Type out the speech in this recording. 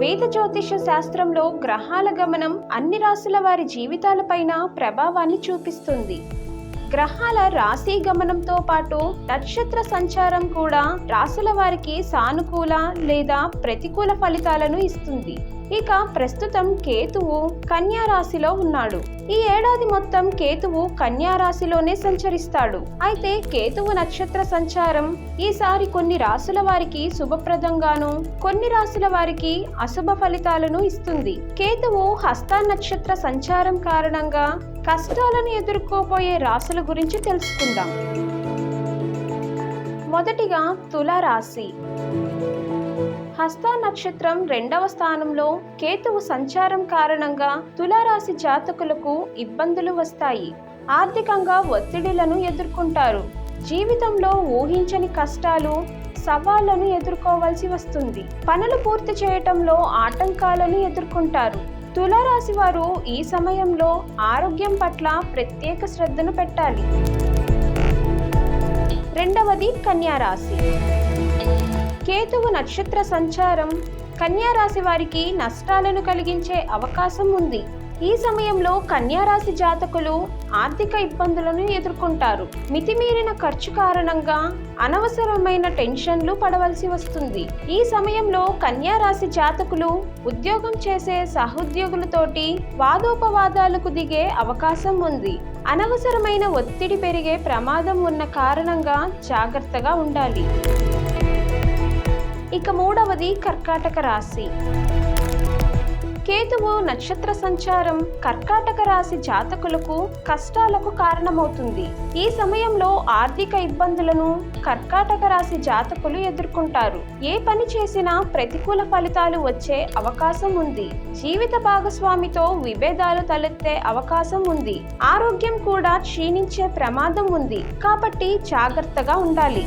వేద జ్యోతిష శాస్త్రంలో గ్రహాల గమనం అన్ని రాసుల వారి జీవితాలపైన ప్రభావాన్ని చూపిస్తుంది. గ్రహాల రాశి గమనంతో పాటు నక్షత్ర సంచారం కూడా రాసుల వారికి సానుకూల లేదా ప్రతికూల ఫలితాలను ఇస్తుంది. ఇక ప్రస్తుతం కేతువు కన్యా రాశిలో ఉన్నాడు. ఈ ఏడాది మొత్తం కేతువు కన్యా రాశిలోనే సంచరిస్తాడు. అయితే కేతువు నక్షత్ర సంచారం ఈసారి కొన్ని రాశుల వారికి శుభప్రదంగాను కొన్ని రాశుల వారికి అశుభ ఫలితాలను ఇస్తుంది. కేతువు హస్త నక్షత్ర సంచారం కారణంగా కష్టాలను ఎదుర్కోబోయే రాశుల గురించి తెలుసుకుందాం. మొదటిగా తుల రాశి హస్త నక్షత్రం రెండవ స్థానంలో కేతువు సంచారం కారణంగా తులారాశి జాతకులకు ఇబ్బందులు వస్తాయి. ఆర్థికంగా ఒత్తిడిలను ఎదుర్కొంటారు. జీవితంలో ఊహించని కష్టాలు సవాళ్ళను ఎదుర్కోవాల్సి వస్తుంది. పనులు పూర్తి చేయటంలో ఆటంకాలను ఎదుర్కొంటారు. తులారాశి వారు ఈ సమయంలో ఆరోగ్యం పట్ల ప్రత్యేక శ్రద్ధను పెట్టాలి. రెండవది కన్యారాశి కేతువు నక్షత్ర సంచారం కన్యారాశి వారికి నష్టాలను కలిగించే అవకాశం ఉంది. ఈ సమయంలో కన్యారాశి జాతకులు ఆర్థిక ఇబ్బందులను ఎదుర్కొంటారు. మితిమీరిన ఖర్చు కారణంగా అనవసరమైన టెన్షన్లు పడవలసి వస్తుంది. ఈ సమయంలో కన్యారాశి జాతకులు ఉద్యోగం చేసే సహోద్యోగులతోటి వాదోపవాదాలకు దిగే అవకాశం ఉంది. అనవసరమైన ఒత్తిడి పెరిగే ప్రమాదం ఉన్న కారణంగా జాగ్రత్తగా ఉండాలి. ఇక మూడవది కర్కాటక రాశి. కేతువు నక్షత్ర సంచారం కర్కాటక రాశి జాతకులకు కష్టాలకు కారణమవుతుంది. ఈ సమయంలో ఆర్థిక ఇబ్బందులను కర్కాటక రాశి జాతకులు ఎదుర్కొంటారు. ఏ పని చేసినా ప్రతికూల ఫలితాలు వచ్చే అవకాశం ఉంది. జీవిత భాగస్వామితో విభేదాలు తలెత్తే అవకాశం ఉంది. ఆరోగ్యం కూడా క్షీణించే ప్రమాదం ఉంది. కాబట్టి జాగ్రత్తగా ఉండాలి.